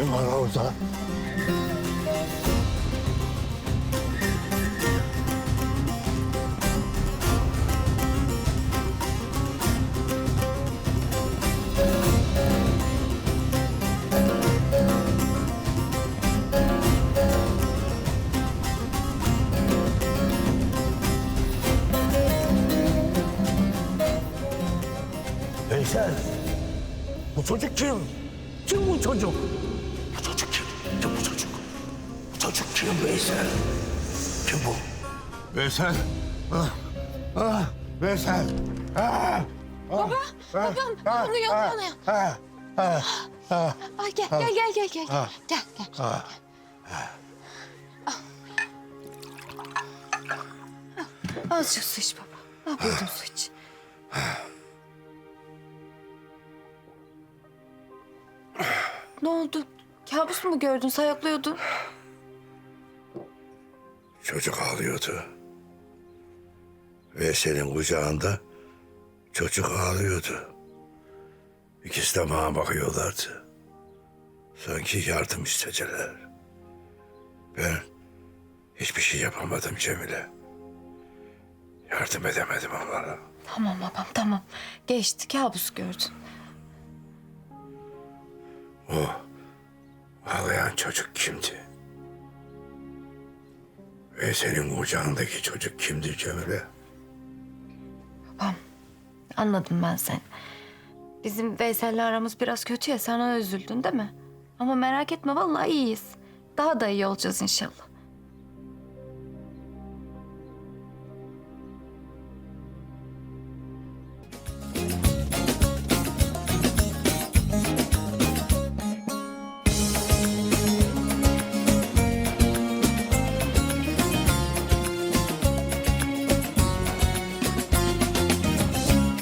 Kim var orada? Veysel, bu çocuk kim? Kim bu çocuk? Kim Veysel? Kim bu? Veysel. Ah, ah, Veysel. Ah, Baba, babam, uyanıyor, ah, uyanıyor. ah, ah, ah. Ay gel, gel, gel, gel, gel, gel, gel, gel. Ah. Azıcık su iç baba. Al buyurun su iç. ne oldu? Kabus mu gördün? Sayaklıyordun. Çocuk ağlıyordu. Veysel'in kucağında çocuk ağlıyordu. İkisi de bana bakıyorlardı. Sanki yardım istediler. Ben hiçbir şey yapamadım Cemile. Yardım edemedim onlara. Tamam babam, tamam. Geçti, kabus gördün. O ağlayan çocuk kimdi? Ve senin kucağındaki çocuk kimdi Cemile? Babam, anladım ben seni. Bizim Veysel'le aramız biraz kötü ya, sen ona üzüldün değil mi? Ama merak etme, vallahi iyiyiz. Daha da iyi olacağız inşallah.